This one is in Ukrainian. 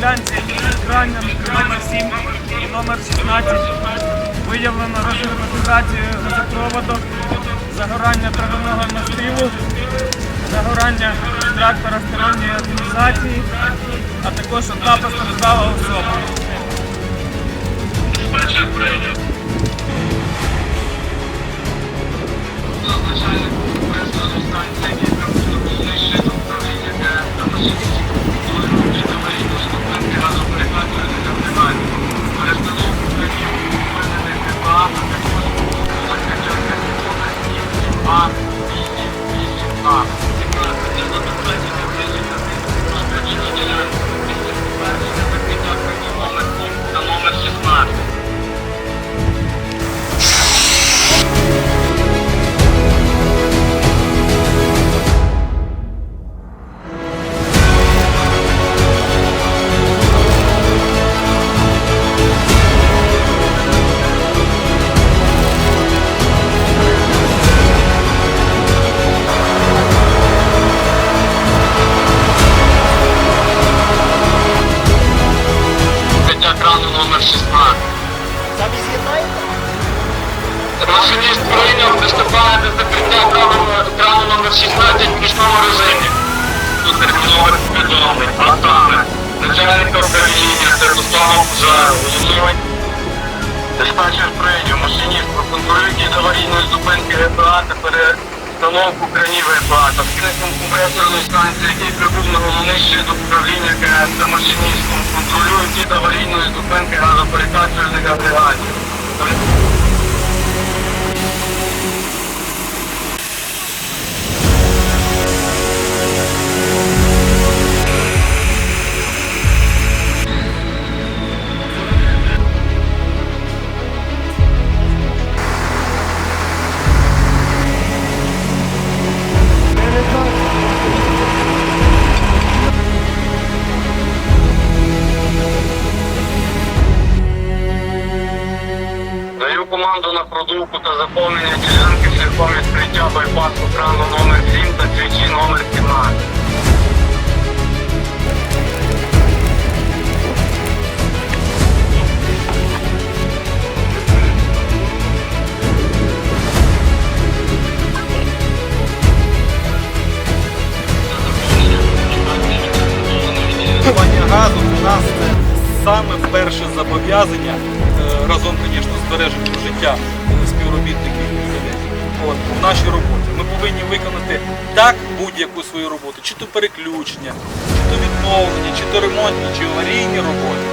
ділянці крайням номер 7 і номер 16 виявлено розгерметизацію газопроводу, загорання травяного настилу, загорання трактора сторонньої організації, а також одна постраждала особа. Номер Номер 16. Машиніст прийняв, приступає до закриття крану, номер 16 в нічному режимі. Тут терміновий повідомлень. А саме, начальника управління Святослава Пожару, диспетчер прийняв, машиніст проконтролює дід аварійної зупинки ГПА та перестановку кранів ГПА та вкинутим компресорної станції, який прибув на головний щит управління КС та машиністом, контролюють дід аварійної зупинки газоперекачувальних агрегатів. Команду на продувку та заповнення ділянки шляхом відкриття байпасу крану номер 7 та свічі номер 17. Газу у нас це саме перше зобов'язання разом, звісно, збереженням життя співробітників от, в нашій роботі. Ми повинні виконати так будь-яку свою роботу, чи то переключення, чи то відновлення, чи то ремонтні, чи аварійні роботи.